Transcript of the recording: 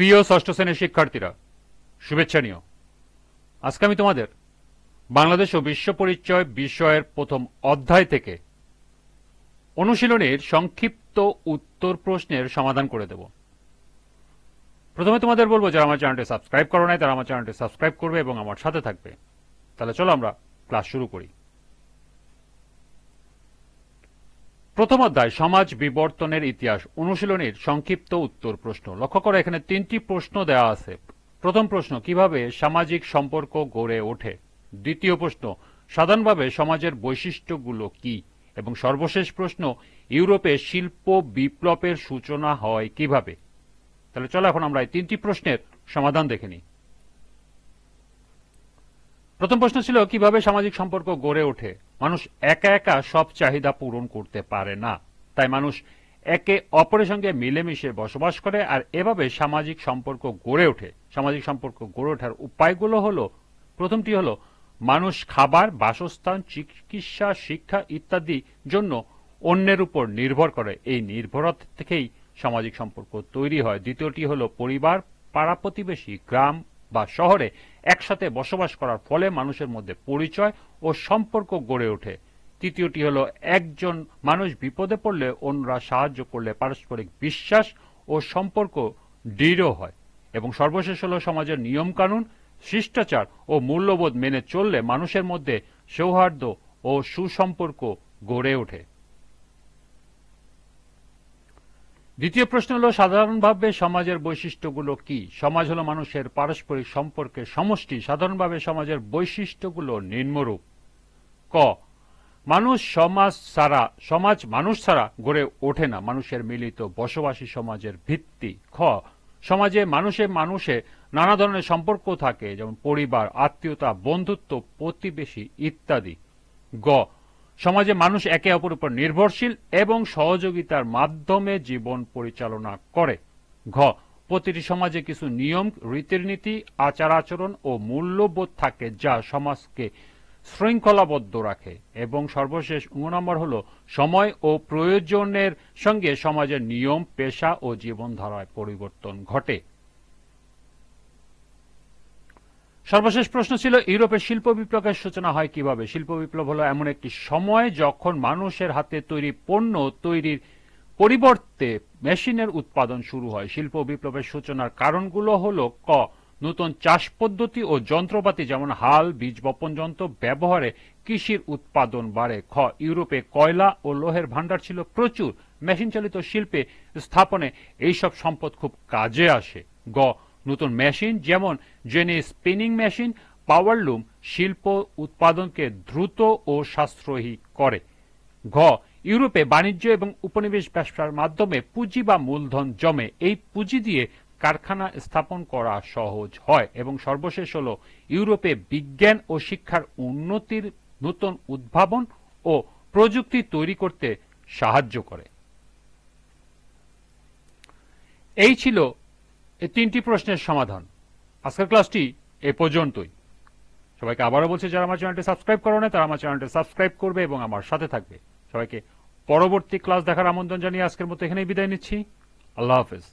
প্রিয় ষষ্ঠ শ্রেণির শিক্ষার্থীরা, শুভেচ্ছা নিও। আজকে আমি তোমাদের বাংলাদেশ ও বিশ্ব পরিচয় বিষয়ের প্রথম অধ্যায় থেকে অনুশীলনের সংক্ষিপ্ত উত্তর প্রশ্নের সমাধান করে দেব। প্রথমে তোমাদের বলব, যারা আমার চ্যানেলটি সাবস্ক্রাইব করো নাই, তারা আমার চ্যানেলটি সাবস্ক্রাইব করবে এবং আমার সাথে থাকবে। তাহলে চলো আমরা ক্লাস শুরু করি। প্রথম অধ্যায়, সমাজ বিবর্তনের ইতিহাস, অনুশীলনের সংক্ষিপ্ত উত্তর প্রশ্ন লক্ষ্য করো, এখানে তিনটি প্রশ্ন দেওয়া আছে। প্রথম প্রশ্ন, কীভাবে সামাজিক সম্পর্ক গড়ে ওঠে? দ্বিতীয় প্রশ্ন, সাধারণভাবে সমাজের বৈশিষ্ট্যগুলো কি? এবং সর্বশেষ প্রশ্ন, ইউরোপে শিল্প বিপ্লবের সূচনা হয় কীভাবে? তাহলে চলো, এখন আমরা এই তিনটি প্রশ্নের সমাধান দেখে নিই। প্রথম প্রশ্ন ছিল, কীভাবে সামাজিক সম্পর্ক গড়ে ওঠে? মানুষ একা একা সব চাহিদা পূরণ করতে পারে না। তাই মানুষ একে অপরের সঙ্গে মিলেমিশে বসবাস করে আর এভাবে সামাজিক সম্পর্ক গড়ে ওঠে। সামাজিক সম্পর্ক গড়ে ওঠার উপায়গুলো হলো, প্রথমটি হলো মানুষ খাবার, বাসস্থান, চিকিৎসা, শিক্ষা ইত্যাদি জন্য অন্যের উপর নির্ভর করে। এই নির্ভরতা থেকেই সামাজিক সম্পর্ক তৈরি হয়। দ্বিতীয়টি হলো পরিবার, পাড়া প্রতিবেশী, গ্রাম বা শহরে একসাথে বসবাস করার ফলে মানুষের মধ্যে পরিচয় ও সম্পর্ক গড়ে ওঠে। তৃতীয়টি হলো একজন মানুষ বিপদে পড়লে অন্যরা সাহায্য করলে পারস্পরিক বিশ্বাস ও সম্পর্ক দৃঢ় হয় এবং সর্বশেষ হলো সমাজের নিয়মকানুন, শিষ্টাচার ও মূল্যবোধ মেনে চললে মানুষের মধ্যে সৌহার্দ্য ও সুসম্পর্ক গড়ে ওঠে। দ্বিতীয় প্রশ্ন হল, সাধারণভাবে সমাজের বৈশিষ্ট্যগুলো কি? সমাজ হলো মানুষের পারস্পরিক সম্পর্কের সমষ্টি। সাধারণভাবে সমাজের বৈশিষ্ট্যগুলো নিম্নরূপ। ক, মানুষ সমাজ ছাড়া, সমাজ মানুষ ছাড়া গড়ে ওঠে না। মানুষের মিলিত বসবাসী সমাজের ভিত্তি। খ, সমাজে মানুষে মানুষে নানা ধরনের সম্পর্ক থাকে, যেমন পরিবার, আত্মীয়তা, বন্ধুত্ব, প্রতিবেশী ইত্যাদি। গ সমাজে মানুষ একে অপর উপর নির্ভরশীল এবং সহযোগিতার মাধ্যমে জীবন পরিচালনা করে। ঘ, প্রতিটি সমাজে কিছু নিয়ম, রীতিনীতি আচার আচরণ ও মূল্যবোধ থাকে যা সমাজকে শৃঙ্খলাবদ্ধ রাখে এবং সর্বশেষ উ নম্বর হল সময় ও প্রয়োজনের সঙ্গে সমাজের নিয়ম, পেশা ও জীবনধারায় পরিবর্তন ঘটে। সর্বশেষ প্রশ্ন ছিল ইউরোপের শিল্প বিপ্লবের সূচনা হয় কীভাবে? শিল্প বিপ্লব হলো এমন একটি সময় যখন মানুষের হাতে তৈরি পণ্য তৈরির পরিবর্তে মেশিনের উৎপাদন শুরু হয়। শিল্প বিপ্লবের সূচনার কারণগুলো হলো, ক, নতুন চাষ পদ্ধতি ও যন্ত্রপাতি যেমন হাল, বীজ বপন যন্ত্র ব্যবহারে কৃষির উৎপাদন বাড়ে। খ, ইউরোপে কয়লা ও লোহের ভাণ্ডার ছিল প্রচুর। মেশিন চালিত শিল্পে স্থাপনে এইসব সম্পদ খুব কাজে আসে। গ নতুন মেশিন, যেমন জেনে স্পিনিং মেশিন পাওয়ারলুম শিল্প উৎপাদনকে দ্রুত ও সাশ্রয়ী করে। ঘ, ইউরোপে বাণিজ্য এবং উপনিবেশ ব্যবসার মাধ্যমে পুঁজি বা মূলধন জমে। এই পুঁজি দিয়ে কারখানা স্থাপন করা সহজ হয় এবং সর্বশেষ হল ইউরোপে বিজ্ঞান ও শিক্ষার উন্নতির নতুন উদ্ভাবন ও প্রযুক্তি তৈরি করতে সাহায্য করে। এই ছিল এই তিনটি প্রশ্নের সমাধান। আজকের ক্লাসটি এ পর্যন্তই। সবাইকে আবারও বলছি, যারা আমার চ্যানেলটি সাবস্ক্রাইব করো না তারা আমার চ্যানেলটি সাবস্ক্রাইব করবে এবং আমার সাথে থাকবে। সবাইকে পরবর্তী ক্লাস দেখার আমন্ত্রণ জানিয়ে আজকের মতো এখানেই বিদায় নিচ্ছি। আল্লাহ হাফেজ।